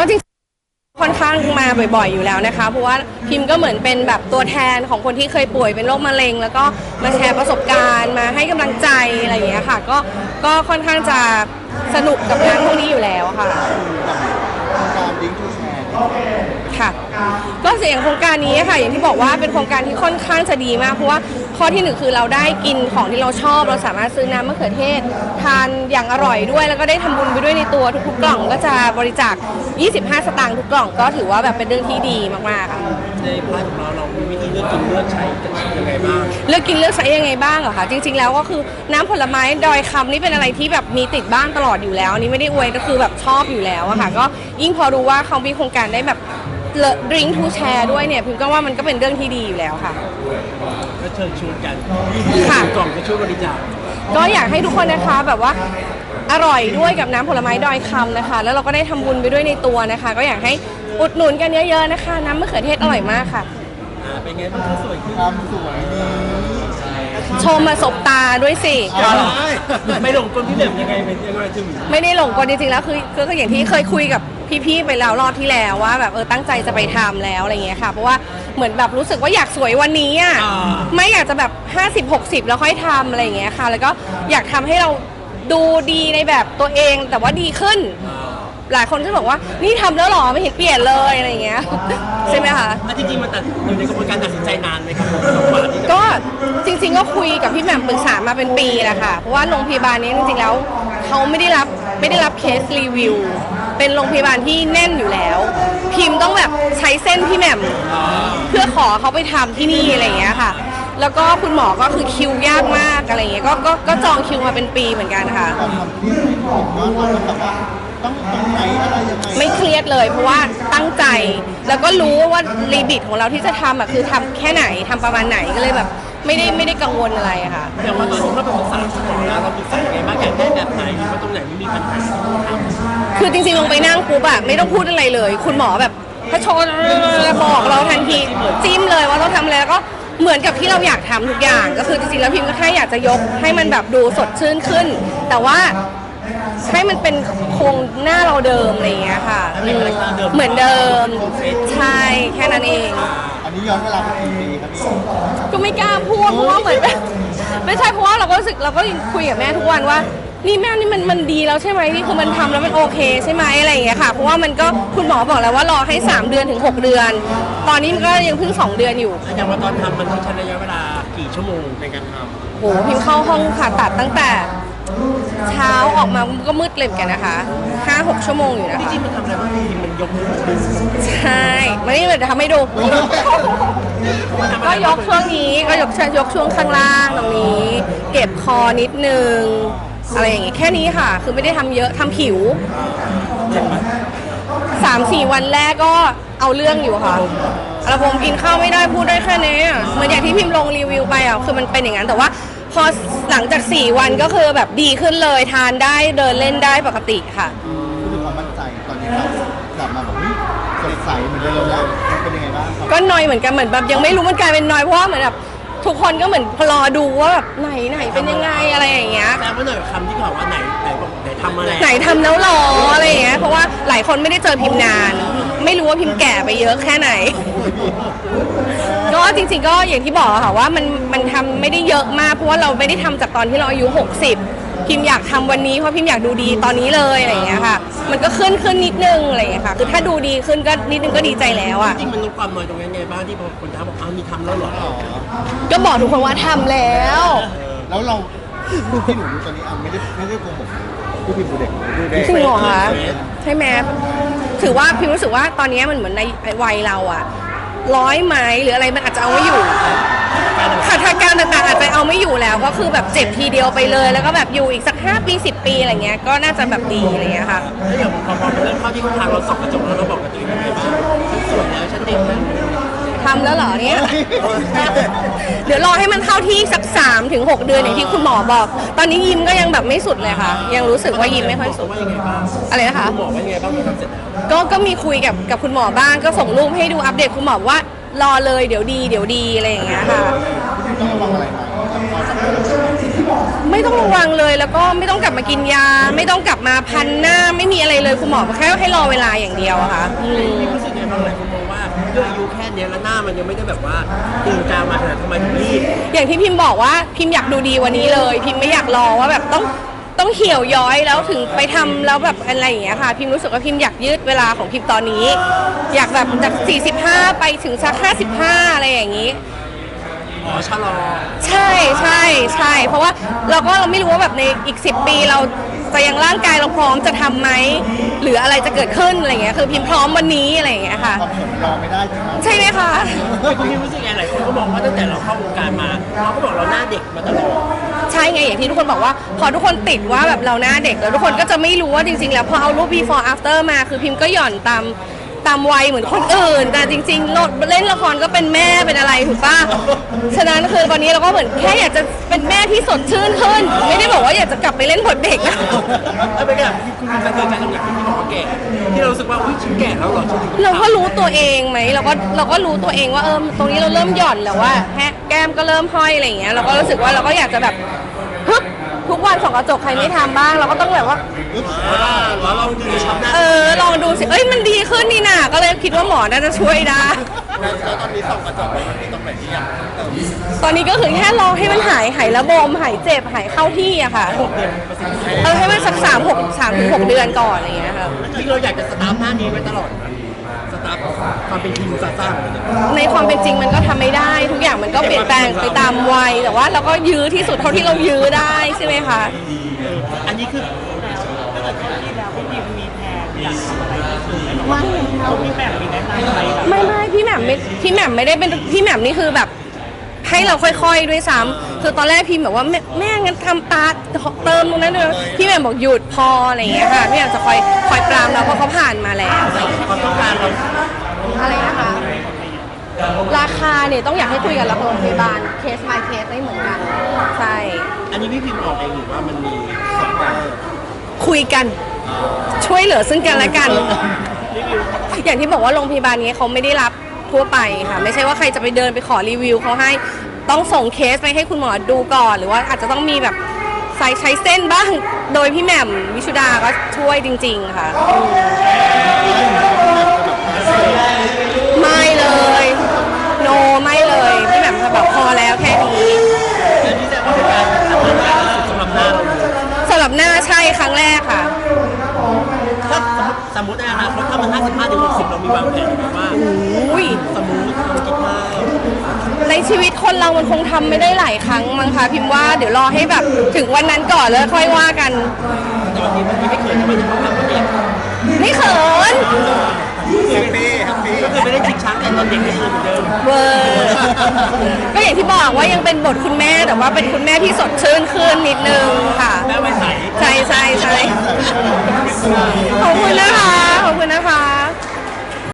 ก็จริงค่อนข้างมาบ่อยๆอยู่แล้วนะคะ เพราะว่าพิมพ์ก็เหมือนเป็นแบบตัวแทนของคนที่เคยป่วยเป็นโรคมะเร็ง แล้วก็มาแชร์ประสบการณ์มาให้กำลังใจอะไรอย่างเงี้ยค่ะ ก็ก็ค่อนข้างจะสนุกกับงานพวกนี้อยู่แล้วค่ะ โครงการดิ้งทูแชร์ค่ะ ก็เสียงโครงการนี้ค่ะ อย่างที่บอกว่าเป็นโครงการที่ค่อนข้างจะดีมาก เพราะว่าข้อที่หนึ่งคือเราได้กินของที่เราชอบ เราสามารถซื้อน้ำมะเขือเทศ ทานอย่างอร่อยด้วย แล้วก็ได้ทำบุญไปด้วยในตัวทุกๆกล่องก็จะบริจาค 25 สตางค์ทุกกล่องก็ถือว่าแบบเป็นเรื่องที่ดีมากๆค่ะในพาร์ทของเราเรามีวิธีเลือกกินเลือกใช้กันยังไงบ้างเลือกกินเลือกใช้ยังไงบ้างเหรอคะจริง ๆ แล้วก็คือน้ำผลไม้ดอยคำนี่เป็นอะไรที่แบบมีติดบ้านตลอดอยู่แล้วอันนี้ไม่ได้อวยก็คือแบบชอบอยู่แล้วอะค่ะก็ยิ่งพอรู้ว่าเขามีโครงการได้แบบดริงทูแชร์ด้วยเนี่ยพิมก็ว่ามันก็เป็นเรื่องที่ดีอยู่แล้วค่ะ ก็เชิญชวนกันค่ะ กล่องก็ช่วยบริจาคก็อยากให้ทุกคนนะคะแบบว่าอร่อยด้วยกับน้ำผลไม้ดอยคำนะคะ แล้วเราก็ได้ทำบุญไปด้วยในตัวนะคะ ก็อยากให้อุดหนุนกันเยอะๆนะคะ น้ำมะเขือเทศอร่อยมากค่ะ อ่าเป็นไงบ้างคะสวยขึ้นความสวยดีชมมาสบตาด้วยสิเอาเหรอไม่หลงกลพี่เหลี่ยมยังไงเป็นยังไงถึง ไม่ได้หลงกลจริงๆแล้วคือคือก็อย่างที่เคยคุยกับ พี่ๆไปแล้วรอบที่แล้วว่าแบบเออตั้งใจจะไปทำแล้วอะไรเงี้ยค่ะเพราะว่าเหมือนแบบรู้สึกว่าอยากสวยวันนี้อะไม่อยากจะแบบ 50 60 แล้วค่อยทำอะไรเงี้ยค่ะ แล้วก็อยากทำให้เราดูดีในแบบตัวเองแต่ว่าดีขึ้น หลายคนก็บอกว่านี่ทำแล้วเหรอไม่เห็นเปลี่ยนเลยอะไรเงี้ยใช่ไหมคะ อะจริงๆมันตัดอยู่ในกระบวนการตัดสินใจนานไหมครับผมสองวันที่จะก็จริงๆก็คุยกับพี่แหม่มปรึกษามาเป็นปีแหละค่ะ เพราะว่าโรงพยาบาลนี้จริงๆแล้วเขาไม่ได้รับไม่ได้รับเคสรีวิว เป็นโรงพยาบาลที่แน่นอยู่แล้ว พิมพ์ต้องแบบใช้เส้นพี่แหม่มเพื่อขอเขาไปทำที่นี่อะไรอย่างเงี้ยค่ะ แล้วก็คุณหมอก็คือคิวยากมากอะไรอย่างเงี้ยก็ก็ก็จองคิวมาเป็นปีเหมือนกันค่ะ ต้องตรงไหนอะไรยังไงไม่เครียดเลยเพราะว่าตั้งใจแล้วก็รู้ว่าลีบิตของเราที่จะทำอะคือทำแค่ไหนทำประมาณไหนก็เลยแบบ ไม่ได้ไม่ได้กังวลอะไรอะค่ะแต่ว่าตอนที่เราไปปรึกษาคุณหมอแล้วเราปรึกษายังไงบ้างอยากได้แบบไหนหรือว่าตรงไหนไม่มีปัญหาคือจริงๆลงไปนั่งปุ๊บอะไม่ต้องพูดอะไรเลย คุณหมอแบบพระชนบอกเราทันทีจิ้มเลยว่าต้องทำอะไรแล้วก็เหมือนกับที่เราอยากทำทุกอย่าง ก็คือจริงๆแล้วพิมพ์ก็แค่อยากจะยกให้มันแบบดูสดชื่นขึ้น แต่ว่าให้มันเป็นโครงหน้าเราเดิมอะไรอย่างเงี้ยค่ะอืมเหมือนเดิมใช่แค่นั้นเอง อันนี้ย้อนเวลาไปกี่ปีครับพี่ก็ไม่กล้าพูด เพราะว่าเหมือนแบบไม่ใช่เพราะว่าเราก็รู้สึกเราก็คุยกับแม่ทุกวันว่า นี่แม่นี่มันมันดีแล้วใช่ไหมนี่คือมันทำแล้วมันโอเคใช่ไหมอะไรอย่างเงี้ยค่ะ เพราาะว่ามันก็คุณหมอบอกแล้วว่ารอให้ 3 เดือนถึง 6 เดือน ตอนนี้มันก็ยังเพิ่ง 2 เดือนอยู่แล้วอย่างว่าตอนทำมันต้องใช้ระยะเวลากี่ชั่วโมงในการทโหพิมพ์เข้าห้องผ่าตัดตั้งแต่ เช้าออกมาก็มืดเลยเหมือนกันนะคะ5-6ชั่วโมงอยู่นะำจคะริงๆมันทำอะไรบ้างจริงๆมันยกมือดึงใช่มานี่เลยจะทำให้ดู ก็ยกช่วงนี้ก็ยกยกช่วงข้างล่างตรงนี้ เก็บคอนิดนึงอะไรอย่างงี้แค่นี้ค่ะ คือไม่ได้ทำเยอะทำผิวเจ็บไหมสามสี่วันแรกก็เอาเรื่องอยู่ค่ะระผมกินข้าวไม่ได้พูดได้แค่นี้อะเหมือนอย่างที่พิมพ์ลงรีวิวไปอะคือมันเป็นอย่างนั้นแต่ว่า พอหลังจาก 4 วันก็คือแบบดีขึ้นเลยทานได้เดินเล่นได้ปกติค่ะพูดถึงความมั่นใจตอนนี้เรากลับมาแบบเฮ้ยสดใสเหมือนเดิมแล้ว ก็นอยเหมือนกันเหมือนแบบยังไม่รู้มันกลายเป็นนอยเพราะว่าเหมือนแบบทุกคนก็เหมือนรอดูว่าแบบไหนไหนเป็นยังไงอะไรอย่างเงี้ย แต่ว่าหน่อยคำที่เขาบอกว่าไหนไหนบอกไหนทำมาแล้วไหนทำแล้วหรออะไรอย่างเงี้ยเพราะว่าหลายคนไม่ได้เจอพิมพ์นาน ไม่รู้ว่าพิมพ์แก่ไปเยอะแค่ไหน ก็จริงๆก็อย่างที่บอกอะค่ะว่ามันมันทำไม่ได้เยอะมากเพราะว่าเราไม่ได้ทำจากตอนที่เราอายุ 60 พิมพ์อยากทำวันนี้เพราะพิมพ์อยากดูดีตอนนี้เลยอะไรอย่างเงี้ยค่ะ มันก็ขึ้นขึ้นนิดนึงอะไรอย่างเงี้ยค่ะ คือถ้าดูดีขึ้นก็นิดนึงก็ดีใจแล้วอะจริงๆมันลดความน้อยตรงนี้ไงบ้างที่พอคนทักบอกอ้าวมีทำแล้วเหรออ๋อก็บอกทุกคนว่าทำแล้ว แล้วเราที่หนูดูตอนนี้อะไม่ได้ไม่ได้โกหกผู้พิมพ์ดูเด็กดูเด็กจริงเหรอคะใช่ไหมถือว่าพิมรู้สึกว่าตอนนี้มันเหมือนในวัยเราอะร้อยไหมหรืออะไรมันอาจจะเอาไม่อยู่ ขัดทางการต่างๆอาจจะเอาไม่อยู่แล้ว ก็คือแบบเจ็บทีเดียวไปเลย แล้วก็แบบอยู่อีกสัก 5 ปี 10 ปีอะไรเงี้ยก็น่าจะแบบดีอะไรเงี้ยค่ะ แล้วอย่างพอพอมันเริ่มเข้าที่ทางเราส่องกระจกแล้วเราบอกกับตัวเองยังไงบ้างสวยแล้วฉันเด็กแล้วทำแล้วเหรอเนี่ย เดี๋ยวรอให้มันเข้าที่สัก3ถึง6เดือนอย่างที่คุณหมอบอก ตอนนี้ยิ้มก็ยังแบบไม่สุดเลยค่ะ ยังรู้สึกว่ายิ้มไม่ค่อยสุดว่ายังไงบ้างอะไรนะคะ หมอว่ายังไงบ้างพอทำเสร็จแล้วก็ก็มีคุยกับกับคุณหมอบ้างก็ส่งรูปให้ดูอัปเดตคุณหมอว่า รอเลยเดี๋ยวดีเดี๋ยวดีอะไรอย่างเงี้ยค่ะ ต้องระวังอะไรไหมไม่ต้องระวังเลยแล้วก็ไม่ต้องกลับมากินยา ไม่ต้องกลับมาพันหน้าไม่มีอะไรเลยคุณหมอบอกแค่ให้รอเวลาอย่างเดียวอะค่ะอืมรู้สึกไงบ้างหลายคนมองว่าด้วยอายุแค่เนี้ยแล้วหน้ามันยังไม่ได้แบบว่าตื่นกลางมาขนาดทำไมถึงรีบอย่างที่พิมพ์บอกว่าพิมพ์อยากดูดีวันนี้เลย พิมพ์ไม่อยากรอว่าแบบต้อง ต้องเหี่ยวย้อยแล้วถึงไปทำแล้วแบบอะไรอย่างเงี้ยค่ะ พิมพ์รู้สึกว่าพิมพ์อยากยืดเวลาของพิมพ์ตอนนี้ อยากแบบจาก 45 ไปถึงสัก 55 อะไรอย่างงี้ อ๋อชะลอใช่ใช่ใช่ เพราะว่าเราก็เราไม่รู้ว่าแบบในอีก 10 ปีเราจะยังร่างกายเราพร้อมจะทำไหมหรืออะไรจะเกิดขึ้นอะไรอย่างเงี้ยคือพิมพ์พร้อมวันนี้อะไรอย่างเงี้ยค่ะ ความผลรอไม่ได้ใช่ไหมใช่ไหมคะไม่คุณพี่รู้สึกไงหลายคนก็บอกว่าตั้งแต่เราเข้าวงการมา เราก็บอกเราหน้าเด็กมาตลอดใช่ไงอย่างที่ทุกคนบอกว่า พอทุกคนติดว่าแบบเราหน้าเด็กแล้วทุกคนก็จะไม่รู้ว่าจริงๆ แล้วพอเอารูป before after มาคือพิมพ์ก็หย่อนตามตามวัยเหมือนคนอื่น แต่จริงๆโลดเล่นละครก็เป็นแม่เป็นอะไรถูกปะฉะนั้นคือวันนี้เราก็เหมือนแค่อยากจะเป็นแม่ที่สดชื่นขึ้น ไม่ได้บอกว่าอยากจะกลับไปเล่นบทเด็กนะเออเป็นไงที่คุณมีสะเทือนใจตรงไหนที่พี่บอกว่าแก่ที่เรารู้สึกว่าอุ้ยฉันแก่แล้วเหรอฉันถึงเราก็รู้ตัวเองไหมเราก็เราก็รู้ตัวเองว่าเออตรงนี้เราเริ่มหย่อนแล้วว่าแฮะแก้มก็เริ่มห้อยอะไรอย่างเงี้ยเราก็รู้สึกว่าเราก็อยากจะแบบ ฮึบทุกวันส่องกระจกใครไม่ทำบ้าง เราก็ต้องแบบว่าว่าเราลองดูช็อปหน้าเออลองดูสิ เอ้ยมันดีขึ้นนี่นาก็เลยคิดว่าหมอน่าจะช่วยได้ แล้วตอนนี้ส่องกระจกไปมันมีตรงไหนที่ยังตอนนี้ก็คือแค่รอให้มันหายหายระบมหายเจ็บหายเข้าที่อะค่ะ เออให้มันสักสามหกสามถึงหกเดือนก่อนอะไรอย่างเงี้ยค่ะที่เราอยากจะสตาร์ทหน้านี้ไว้ตลอดสตาร์ท ความเป็นทีมซาซ่าเหมือนกันในความเป็นจริงมันก็ทำไม่ได้ ทุกอย่างมันก็เปลี่ยนแปลงไปตามวัยแต่ว่าเราก็ยื้อที่สุดเท่าที่เรายื้อได้ใช่ไหมคะอันนี้คือไม่ไม่ไม่พี่แหม่มไม่พี่แหม่มไม่ได้เป็นพี่แหม่มนี่คือแบบให้เราค่อย ๆ ด้วยซ้ำคือตอนแรกพี่แบบว่าแม่แม่งั้นทำตาเติมตรงนั้นเลยพี่แหม่มบอกหยุดพออะไรอย่างเงี้ยค่ะพี่แหม่มจะคอยคอยปรามเราเพราะเขาผ่านมาแล้วความต้องการเรา อะไรนะคะ ราคาเนี่ยต้องอยากให้คุยกับโรงพยาบาลเคส by เคสไม่เหมือนกัน ใช่ อันนี้พี่พิมพ์ออกเองหรือว่ามันมีสองแบบคุยกัน ช่วยเหลือซึ่งกันและกัน อย่างที่บอกว่าโรงพยาบาลนี้เขาไม่ได้รับทั่วไปค่ะ ไม่ใช่ว่าใครจะไปเดินไปขอรีวิวเขาให้ต้องส่งเคสไปให้คุณหมอดูก่อน หรือว่าอาจจะต้องมีแบบใส่ใช้เส้นบ้าง โดยพี่แหม่มวิชุดาก็ช่วยจริง ๆ ค่ะ เรามีวางแผนไหมว่าอุ้ยสมมติเราคิดว่าในชีวิตคนเรามันคงทำไม่ได้หลายครั้งมั้งคะพิมพ์ว่าเดี๋ยวรอให้แบบถึงวันนั้นก่อนแล้วค่อยว่ากันตอนนี้มันไม่เขินที่มันจะต้องทำตัวเองไม่เขินแฮปปี้แฮปปี้ก็คือไม่ได้ชิงช้างแต่ตอนเด็กก็คือเหมือนเดิมเวอร์ก็อย่างที่บอกว่ายังเป็นบทคุณแม่แต่ว่าเป็นคุณแม่ที่สดชื่นขึ้นนิดนึงค่ะ แม่ไว้ใส ใช่ใช่ใช่ขอบคุณนะคะ